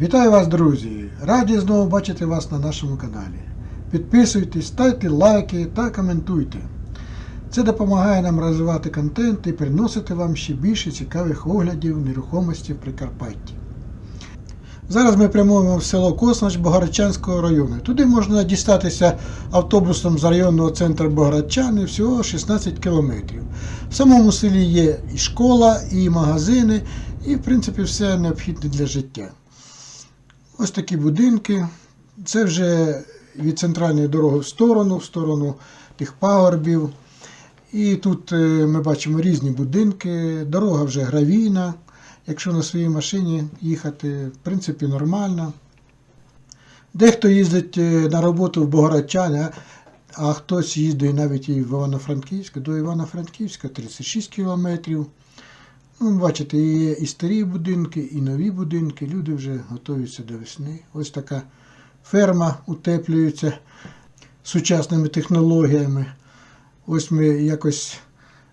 Вітаю вас, друзі! Раді знову бачити вас на нашому каналі. Підписуйтесь, ставте лайки та коментуйте. Це допомагає нам розвивати контент і приносити вам ще більше цікавих оглядів нерухомості в Прикарпатті. Зараз ми прямуємо в село Коснач Богородчанського району. Туди можна дістатися автобусом з районного центру Богородчани всього 16 кілометрів. В самому селі є і школа, і магазини, і в принципі все необхідне для життя. Ось такі будинки. Це вже від центральної дороги в сторону, в сторону тих пагорбів. І тут е, ми бачимо різні будинки. Дорога вже гравійна. Якщо на своїй машині їхати, в принципі, нормально. Дехто їздить е, на роботу в Богородчани, а- хтось їздить навіть і в Івано-Франківськ. До Івано-Франківська 36 кілометрів. Ну, бачите, є і старі будинки, і нові будинки. Люди вже готуються до весни. Ось така ферма утеплюється сучасними технологіями. Ось ми якось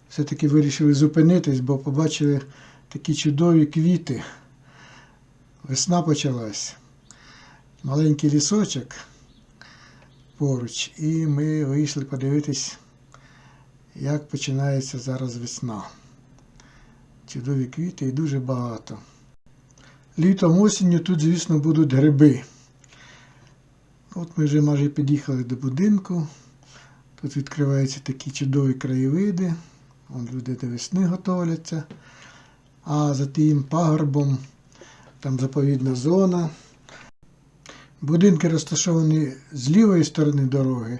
все-таки вирішили зупинитись, бо побачили такі чудові квіти. Весна почалась. Маленький лісочок поруч, і ми вийшли подивитись, як починається зараз весна. Чудові квіти і дуже багато. Літом осінню тут, звісно, будуть гриби. От ми вже майже під'їхали до будинку. Тут відкриваються такі чудові краєвиди. Вон люди до весни готовляться. А за тим пагорбом там заповідна зона. Будинки розташовані з лівої сторони дороги,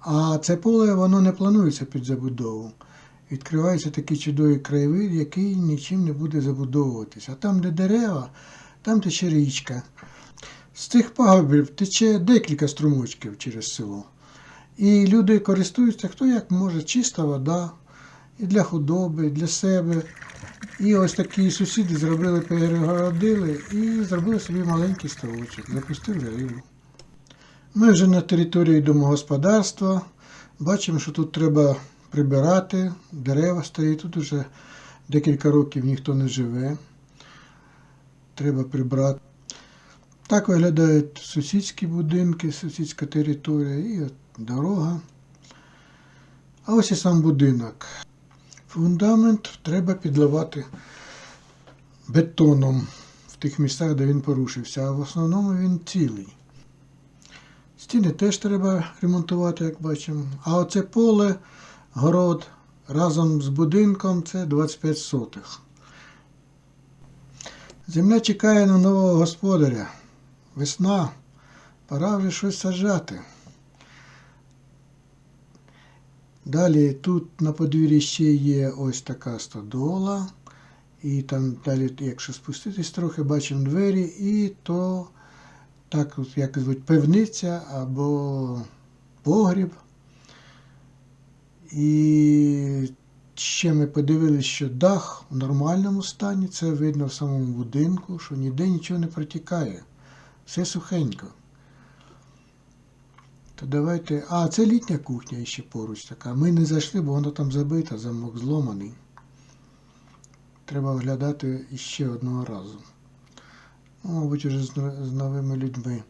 а це поле воно не планується під забудову. Відкривається такий чудовий краєвид, який нічим не буде забудовуватися. А там, де дерева, там тече річка. З цих пагорбів тече декілька струмочків через село. І люди користуються хто як може, чиста вода і для худоби, і для себе. І ось такі сусіди зробили, перегородили і зробили собі маленький ставочок, запустили рибу. Ми вже на території домогосподарства. Бачимо, що тут треба прибирати, дерева стоять, тут вже декілька років ніхто не живе. Треба прибрати. Так виглядають сусідські будинки, сусідська територія і дорога. А ось і сам будинок. Фундамент треба підливати бетоном в тих місцях, де він порушився, а в основному він цілий. Стіни теж треба ремонтувати, як бачимо. А оце поле, город разом з будинком це 25 сотих. Земля чекає на нового господаря. Весна, пора вже щось саджати. Далі тут на подвір'ї ще є ось така стодола. І там далі, якщо спуститись трохи, бачимо двері, і то так, як звуть, пивниця або погріб. І ще ми подивилися, що дах в нормальному стані, це видно в самому будинку, що ніде нічого не протікає. Все сухенько. То давайте. А, це літня кухня ще поруч така. Ми не зайшли, бо вона там забита, замок зломаний. Треба оглядати іще одного разу. Ну, мабуть, вже з новими людьми,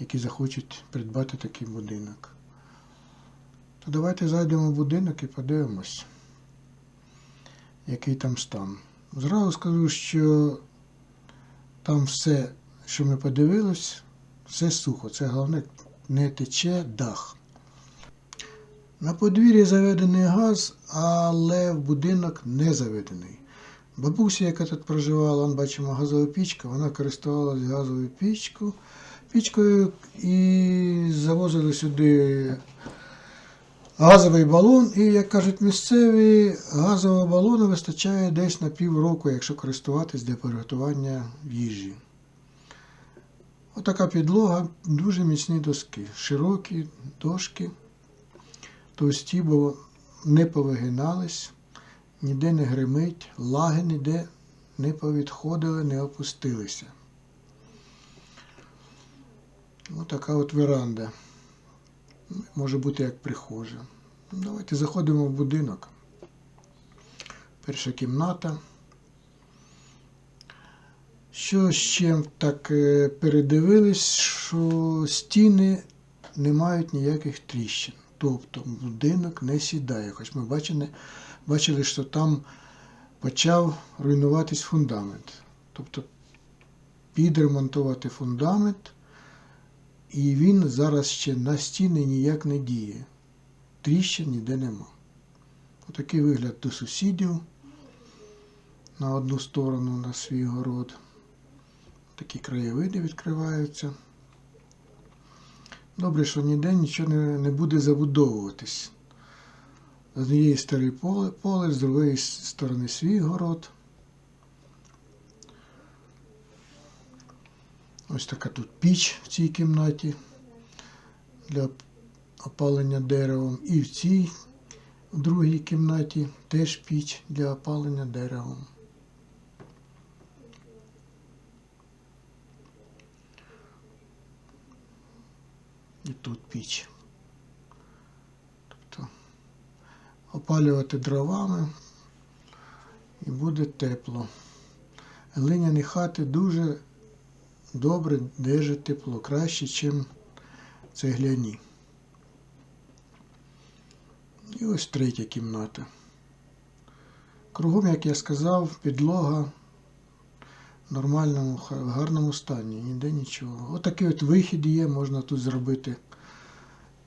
які захочуть придбати такий будинок. То давайте зайдемо в будинок і подивимось, який там стан. Зразу скажу, що там все, що ми подивились, все сухо. Це головне не тече дах. На подвір'ї заведений газ, але в будинок не заведений. Бабуся, яка тут проживала, он бачимо газова пічка, вона користувалася газовою пічкою, пічкою і завозили сюди газовий балон. І, як кажуть місцеві, газового балону вистачає десь на півроку, якщо користуватись для приготування їжі. Отака підлога, дуже міцні доски, широкі дошки, товсті, бо не повигинались, ніде не гримить, лаги ніде не повідходили, не опустилися. Отака от веранда. Може бути як прихожа. Ну, Давайте заходимо в будинок. Перша кімната. Що ще так е, передивились, що стіни не мають ніяких тріщин. Тобто будинок не сідає. Хоч ми бачили, бачили, що там почав руйнуватись фундамент. Тобто підремонтувати фундамент, і він зараз ще на стіни ніяк не діє. Тріщин ніде нема. Отакий вигляд до сусідів на одну сторону на свій город. Такі краєвиди відкриваються. Добре, що ніде нічого не, буде забудовуватись. З однієї сторони поле, поле, з другої сторони свій город. Ось така тут піч в цій кімнаті для опалення деревом. І в цій в другій кімнаті теж піч для опалення деревом. І тут піч. Тобто опалювати дровами і буде тепло. Глиняні хати дуже добре держать тепло, краще, ніж цегляні. І ось третя кімната. Кругом, як я сказав, підлога в нормальному, ха- гарному стані, ніде нічого. Отакий от вихід є, можна тут зробити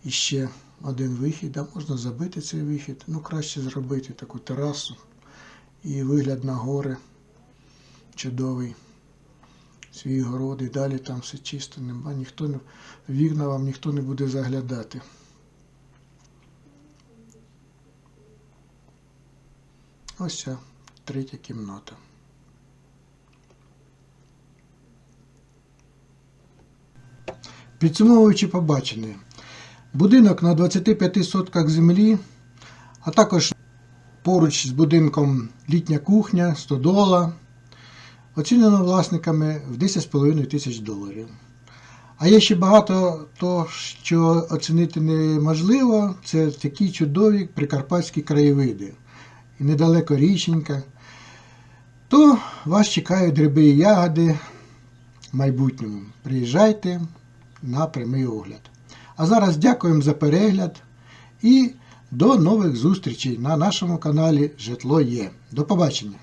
іще один вихід, а можна забити цей вихід. Ну, краще зробити таку терасу і вигляд на гори чудовий. Свій город і далі там все чисто, нема, ніхто не, вікна вам ніхто не буде заглядати. Ось ця третя кімната. Підсумовуючи побачене, будинок на 25 сотках землі, а також поруч з будинком літня кухня, стодола, оцінено власниками в 10,5 тисяч доларів. А є ще багато того, що оцінити неможливо, це такі чудові прикарпатські краєвиди. І недалеко річенька. То вас чекають гриби і ягоди в майбутньому. Приїжджайте на прямий огляд. А зараз дякуємо за перегляд і до нових зустрічей на нашому каналі Житло Є. До побачення!